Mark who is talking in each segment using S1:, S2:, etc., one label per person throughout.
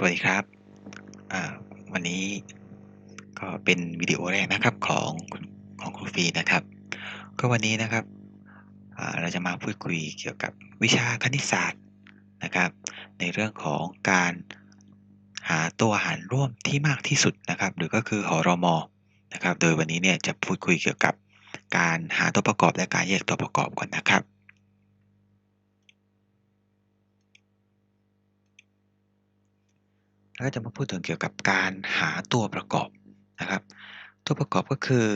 S1: สวัสดีครับ วันนี้ก็เป็นวิดีโอแรกนะครับของของครูฟีนะครับ ก็วันนี้นะครับเราจะมาพูดคุยเกี่ยวกับวิชาคณิตศาสตร์นะครับ ในเรื่องของการหาตัวหารร่วมที่มากที่สุดนะครับ หรือก็คือหรมนะครับ โดยวันนี้เนี่ยจะพูดคุยเกี่ยวกับการหาตัวประกอบและการแยกตัวประกอบก่อนนะครับ แล้วก็จะมาพูดถึงเกี่ยวกับการหาตัวประกอบนะครับ ตัวประกอบก็คือ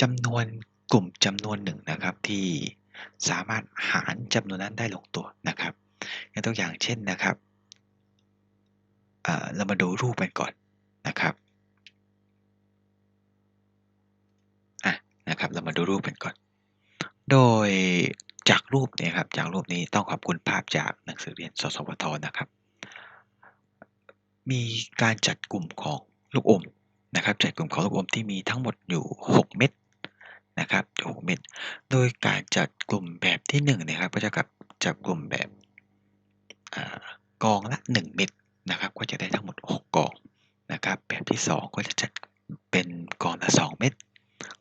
S1: จำนวนกลุ่มจำนวนหนึ่งนะครับที่สามารถหารจำนวนนั้นได้ลงตัวนะครับยกตัวอย่างเช่นนะครับเเรามาดูรูปกันก่อนนะครับอะนะครับ เรามาดูรูปกันก่อน โดยจากรูปเนี่ยครับจากรูปนี้ต้องขอบคุณภาพจากหนังสือเรียนสสวทนะครับ มีการจัดกลุ่มของลูกอมนะครับจัดกลุ่มของลูกอมที่มีทั้งหมดอยู่ 6 เม็ดนะครับ6เม็ดโดยการจัดกลุ่มแบบที่1นะครับก็จะกับจับกลุ่มแบบอกองละ 1 เม็ดนะครับก็จะได้ทั้งหมด 6 กองนะครับแบบที่ 2 ก็จะจัดเป็นกองละ 2 เม็ด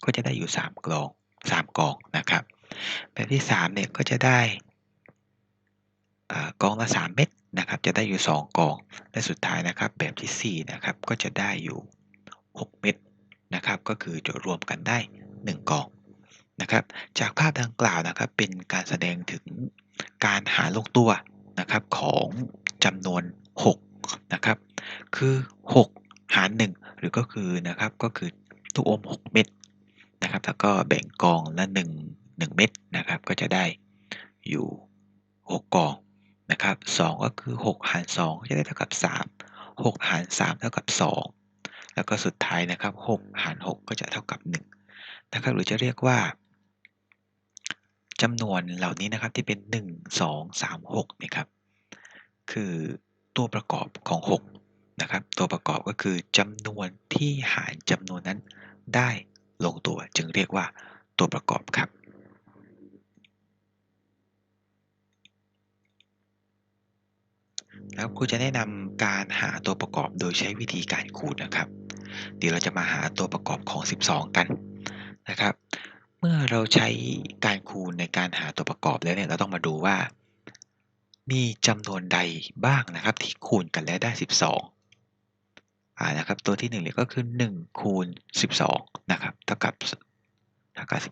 S1: ก็จะได้อยู่ 3 กอง 3 กองนะครับแบบที่3เนี่ยก็จะได้กองละ 3 เม็ด นะครับจะได้อยู่ 2 กอง และสุดท้ายนะครับแบบที่ 4 นะครับก็จะได้อยู่ 6 เม็ดนะครับก็คือจะรวมกันได้ 1 กองนะครับจากภาพดังกล่าวนะครับเป็นการแสดงถึงการหาลงตัวนะครับของจำนวน6นะครับคือ 6 หาร 1 หรือก็คือนะครับก็คือทุกอม 6 เม็ดนะครับแล้วก็แบ่งกองละ 1 1 เม็ดนะครับก็จะได้อยู่ 6 กอง นะครับ2ก็คือ 6 หาร 2 จะได้เท่ากับ 3 6 หาร 3 เท่ากับ 2 แล้วก็สุดท้ายนะครับ 6 หาร 6 ก็จะเท่ากับ 1 นะครับ หรือจะเรียกว่าจำนวนเหล่านี้นะครับที่เป็น 1 2 3 6นี่ครับ คือตัวประกอบของ 6 นะครับ ตัวประกอบก็คือจำนวนที่หารจำนวนนั้นได้ลงตัว จึงเรียกว่าตัวประกอบครับ แล้วครูจะแนะนำการหาตัวประกอบโดยใช้วิธีการคูณนะครับ เดี๋ยวเราจะมาหาตัวประกอบของ 12 กันนะครับ เมื่อเราใช้การคูณในการหาตัวประกอบแล้วเนี่ยเราต้องมาดูว่า มีจำนวนใดบ้างนะครับ ที่คูณกันแล้วได้ 12อ่านะครับ ตัวที่1เนี่ยก็คือ 1 คูณ 12 นะครับเท่ากับเท่ากับ 12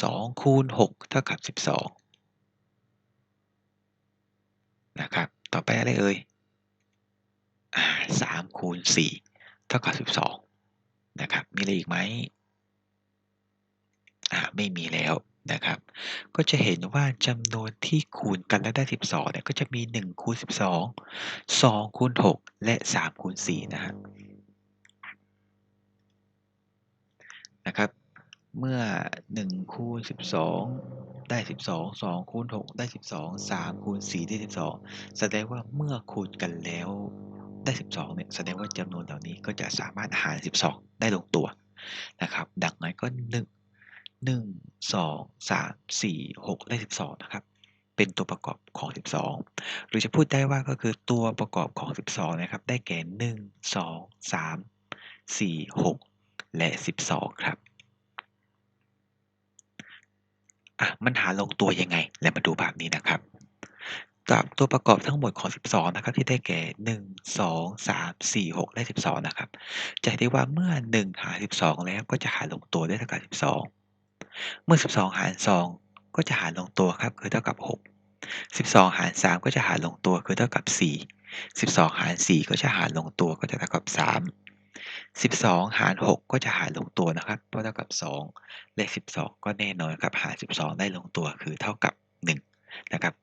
S1: 2คูณ6เท่ากับ 12 นะครับ ต่อไปอะไรเอ่ยอ่า3คูณ4เท่ากับ12นะครับ มีอะไรอีกไหมอ่าไม่มีแล้วนะครับ ก็จะเห็นว่าจำนวนที่คูณกันแล้วได้ 12เนี่ยก็จะมี 1 คูณ 12 2 คูณ 6 และ 3 คูณ 4 นะฮะนะครับ เมื่อ 1 คูณ 12 ได้ 12 2คูณ6ได้ 12 3คูณ4ได้ 12 แสดงว่าเมื่อคูณกันแล้วได้ 12เนี่ยแสดงว่าจำนวนเหล่านี้ก็จะสามารถหาร 12 ได้ลงตัวนะครับดังนั้นก็ 1 1 2 3 4 6และ12 นะครับ เป็นตัวประกอบของ 12 หรือจะพูดได้ว่าก็คือตัวประกอบของ 12 นะครับ ได้แก่ 1 2 3 4 6 และ 12 ครับ อะมันหาลงตัวยังไง แล้วมาดูภาพนี้นะครับ จากตัวประกอบทั้งหมดของ 12 นะครับ ที่ได้แก่ 1 2 3 4 6 และ 12 นะครับ จะเห็นได้ว่าเมื่อ 1 หาร 12 แล้วก็จะหารลงตัวได้เท่ากับ 12 เมื่อ 12 หาร 2 ก็จะหารลงตัวครับ คือเท่ากับ 6 12 หาร 3 ก็จะหารลงตัวคือเท่ากับ 4 12 หาร 4 ก็จะหารลงตัวก็จะเท่ากับ 3 12 หาร 6 ก็จะหารลงตัวนะครับก็เท่ากับ2และ12 ก็แน่นอนครับหาร 12 ได้ลงตัวคือเท่ากับ 1 นะครับ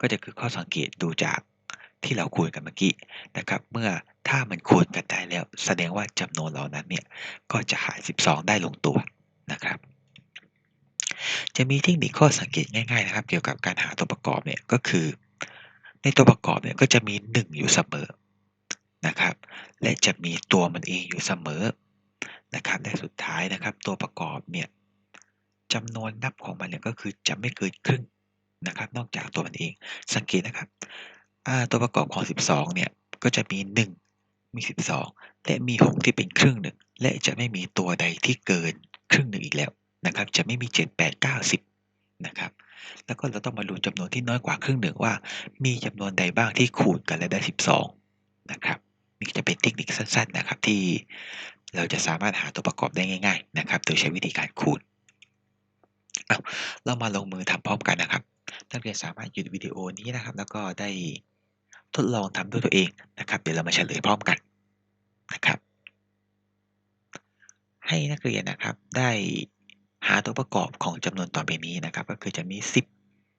S1: ก็จะคือข้อสังเกตดูจากที่เราคูณกันเมื่อกี้นะครับ เมื่อถ้ามันคูณกันได้แล้ว แสดงว่าจำนวนเหล่านั้นเนี่ยก็จะหาร 12 ได้ลงตัวนะครับ จะมีเทคนิคข้อสังเกตง่ายๆนะครับ เกี่ยวกับการหาตัวประกอบเนี่ยก็คือ ในตัวประกอบเนี่ยก็จะมี 1 อยู่เสมอ นะครับ และจะมีตัวมันเองอยู่เสมอนะครับและสุดท้ายนะครับ ตัวประกอบเนี่ยจำนวนนับของมันเนี่ยก็คือจะไม่เกินครึ่งนะครับ นอกจากตัวมันเอง สังเกตนะครับตัวประกอบของ 12เนี่ยก็จะมี 1 มี 12 และมี 6 ที่เป็นครึ่งหนึ่งและจะไม่มีตัวใดที่เกินครึ่งหนึ่งอีกแล้วนะครับ จะไม่มี 7 8 9 10นะครับ แล้วก็เราต้องมาดูจำนวนที่น้อยกว่าครึ่งหนึ่งว่า มีจำนวนใดบ้างที่คูณกันแล้วได้ 12 นะครับ นี่จะเป็นเทคนิคสั้นๆนะครับที่เราจะสามารถหาตัวประกอบได้ง่าย ๆ นะครับ โดยใช้วิธีการคูณอ้าเรามาลงมือทำพร้อมกันนะครับนักเรียนสามารถหยุดวิดีโอนี้นะครับ แล้วก็ได้ทดลองทำด้วยตัวเองนะครับ เดี๋ยวเรามาเฉลยพร้อมกันนะครับ ให้นักเรียนนะครับได้หาตัวประกอบของจำนวนต่อไปนี้นะครับ ก็คือจะมี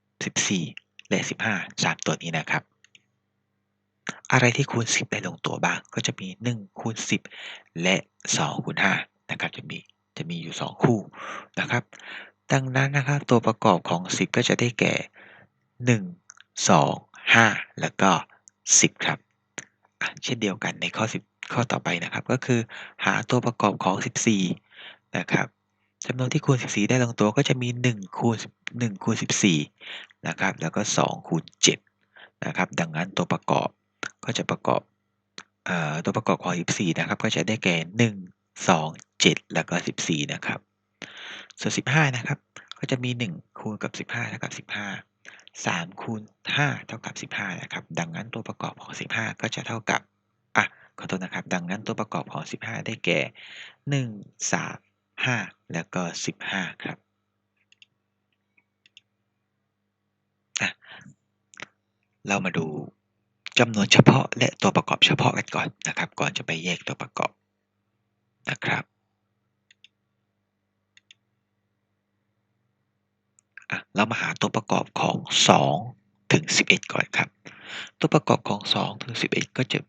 S1: 10 14 และ 15 3 ตัวนี้นะครับ อะไรที่คูณ 10 ได้ลงตัวบ้าง ก็จะมี 1 คูณ 10 และ 2 คูณ 5 นะครับ จะมีจะมีอยู่ 2 คู่นะครับ ดังนั้นนะครับตัวประกอบของ 10 ก็จะได้แก่ 1 2 5 แล้วก็ 10 ครับ เช่นเดียวกันในข้อ 10 ข้อต่อไปนะครับ ก็คือหาตัวประกอบของ 14 นะครับจำนวนที่คูณ 14 ได้ลงตัวก็จะมี 1 คูณ 1 คูณ 14 นะครับ แล้วก็ 2 คูณ 7 นะครับ ดังนั้นตัวประกอบ ก็จะประกอบอตัวประกอบของ14นะครับ ก็จะได้แก่ 1 2 7 แล้วก็ 14 นะครับ ส่วน 15 นะครับ ก็จะมี 1 คูณกับ 15เท่ากับ 15 3 คูณ 5 เท่ากับ 15 นะครับ ดังนั้นตัวประกอบของ 15 ก็จะเท่ากับ อะ ขอโทษนะครับ ดังนั้นตัวประกอบของ 15 ได้แก่ 1 3 5 แล้วก็ 15 ครับอะเรามาดู จำนวนเฉพาะและตัวประกอบเฉพาะกันก่อนนะครับ ก่อนจะไปแยกตัวประกอบนะครับอะเรามาหาตัวประกอบของ 2 ถึง 11 ก่อนครับ ตัวประกอบของ 2 ถึง 11 ก็จะ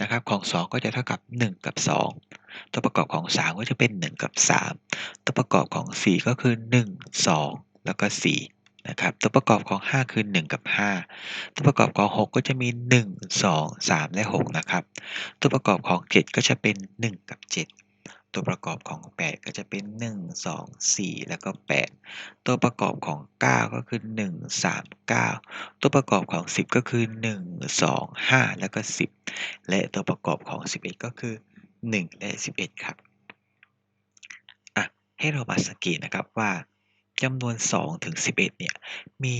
S1: นะครับของ 2 ก็จะเท่ากับ 1 กับ 2 ตัวประกอบของ 3 ก็จะเป็น 1 กับ 3 ตัวประกอบของ 4 ก็คือ 1 2 แล้วก็ 4 นะครับตัวประกอบของ 5 คือ 1 กับ 5 ตัวประกอบของ 6 ก็จะมี 1 2 3 และ 6 นะครับ ตัวประกอบของ 7 ก็จะเป็น 1 กับ 7 ตัวประกอบของ 8 ก็จะเป็น 1 2 4 แล้วก็ 8 ตัวประกอบของ 9 ก็คือ 1 3 9 ตัวประกอบของ 10 ก็คือ 1 2 5 แล้วก็ 10 และตัวประกอบของ 11 ก็คือ 1 และ 11 ครับอะให้เรามาสังเกตนะครับว่า จำนวน2ถึง11เนี่ย มี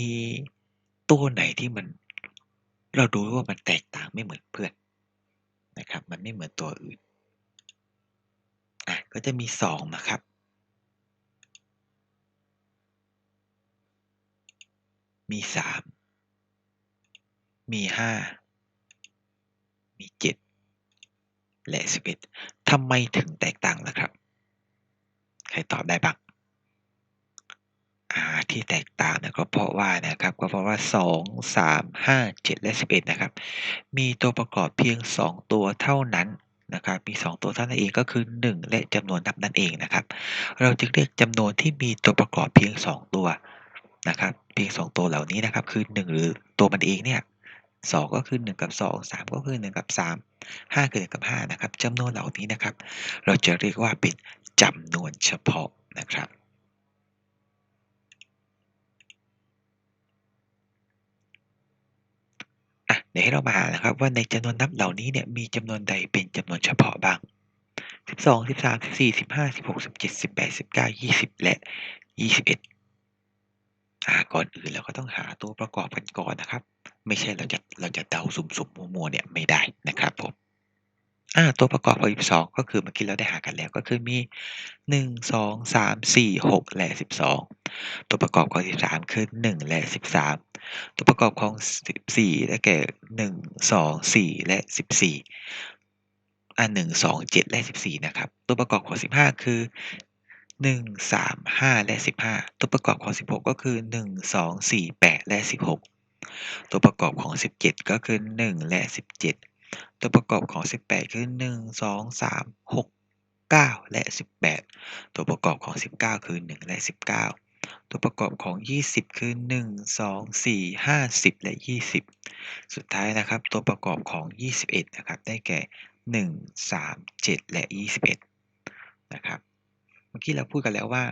S1: ตัวไหนที่มัน เราดูว่ามันแตกต่างไม่เหมือนเพื่อนนะครับ มันไม่เหมือนตัวอื่นอะก็จะมี2นะครับมี 3 มี 5 มี 7 และ 11ทำไมถึงแตกต่างล่ะครับ ใครตอบได้บ้าง ที่แตกต่างนี่ยก็เพราะว่านะครับก็เพราะว่า 2 3 5 7 และ 11 นะครับ มีตัวประกอบเพียง 2 ตัวเท่านั้นนะครับมี 2 ตัวเท่านั้นเองก็คือ 1 และจำนวนนับนั่นเองนะครับ เราจึงเรียกจำนวนที่มีตัวประกอบเพียง 2 ตัวนะครับเพียง 2 ตัวเหล่านี้นะครับ คือ 1 หรือตัวมันเองเนี่ย2ก็คือ 1 กับ 2 3 ก็คือ 1 กับ 3 5 คือ 1 กับ 5 นะครับจำนวนเหล่านี้นะครับ เราจะเรียกว่าเป็นจำนวนเฉพาะนะครับ อะ เดี๋ยวให้เรามาหานะครับว่าในจำนวนนับเหล่านี้เนี่ยมีจำนวนใดเป็นจำนวนเฉพาะบ้าง 12 13 14 15 16 17 18 19 20 และ 21อ่าก่อนอื่นเราก็ต้องหาตัวประกอบกันก่อนนะครับ ไม่ใช่เราจะเราจะเดาสุ่มๆมัวๆเนี่ยไม่ได้นะครับผมอ่าตัวประกอบของ12 ก็คือเมื่อกี้เราได้หากันแล้วก็คือมี 1 2 3 4 6 และ 12 ตัวประกอบของ 13 คือ 1 และ 13 ตัวประกอบของ 14 ได้แก่ 1 2 4 และ 14 อ่า1 2 7 และ 14 นะครับ ตัวประกอบของ 15 คือ 1 3 5 และ 15 ตัวประกอบของ 16 ก็คือ 1 2 4 8 และ 16 ตัวประกอบของ 17 ก็คือ 1 และ 17 ตัวประกอบของ 18 คือ 1 2 3 6 9 และ 18 ตัวประกอบของ 19 คือ 1 และ 19 ตัวประกอบของ 20 คือ 1 2 4 50 และ 20 สุดท้ายนะครับตัวประกอบของ 21 นะครับ ได้แก่ 1 3 7 และ 21 นะครับ เมื่อกี้เราพูดกันแล้วว่า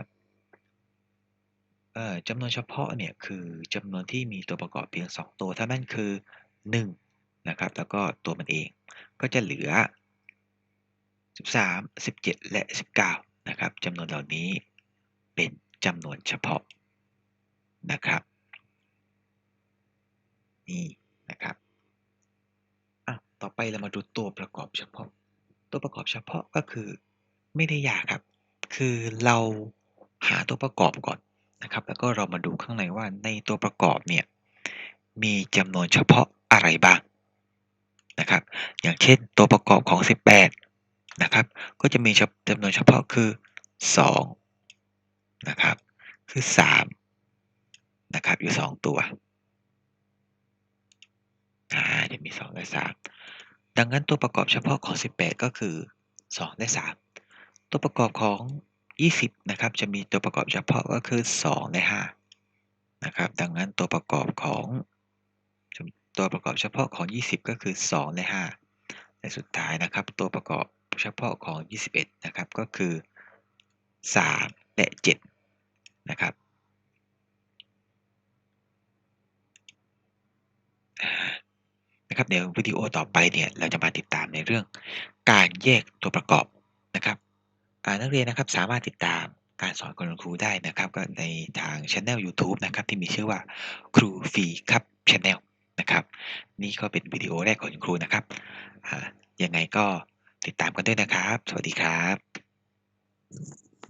S1: จำนวนเฉพาะเนี่ยคือจำนวนที่มีตัวประกอบเพียง 2 ตัวถ้านั่นคือ 1 นะครับ แล้วก็ตัวมันเองก็จะเหลือ 13 17 และ 19 นะครับจำนวนเหล่านี้เป็น จำนวนเฉพาะนะครับนี่นะครับอะต่อไปเรามาดูตัวประกอบเฉพาะ ตัวประกอบเฉพาะก็คือไม่ได้ยากครับ คือเราหาตัวประกอบก่อนนะครับ แล้วก็เรามาดูข้างในว่าในตัวประกอบเนี่ยมีจำนวนเฉพาะอะไรบ้างนะครับ อย่างเช่นตัวประกอบของ 18นะครับ ก็จะมีจำนวนเฉพาะคือ 2 นะครับ คือ3นะครับ อยู่ 2 ตัวอ่าจะมี 2 และ 3 ดังนั้นตัวประกอบเฉพาะของ 18 ก็คือ 2 และ 3 ตัวประกอบของ 20 นะครับ จะมีตัวประกอบเฉพาะก็คือ 2 และ 5 นะครับ ดังนั้นตัวประกอบของตัวประกอบเฉพาะของ 20 ก็คือ 2 และ 5 และสุดท้ายนะครับ ตัวประกอบเฉพาะของ 21 นะครับ ก็คือ 3 และ 7 นะครับนะครับเดี๋ยววิดีโอต่อไปเนี่ยเราจะมาติดตามในเรื่องการแยกตัวประกอบนะครับนักเรียนนะครับสามารถติดตามการสอนของคุณครูได้นะครับก็ในทางช anel YouTube นะครับที่มีชื่อว่าครูฟรีครับช anel นะครับนี่ก็เป็นวิดีโอแรกของคุณครูนะครับยังไงก็ติดตามกันด้วยนะครับ สวัสดีครับ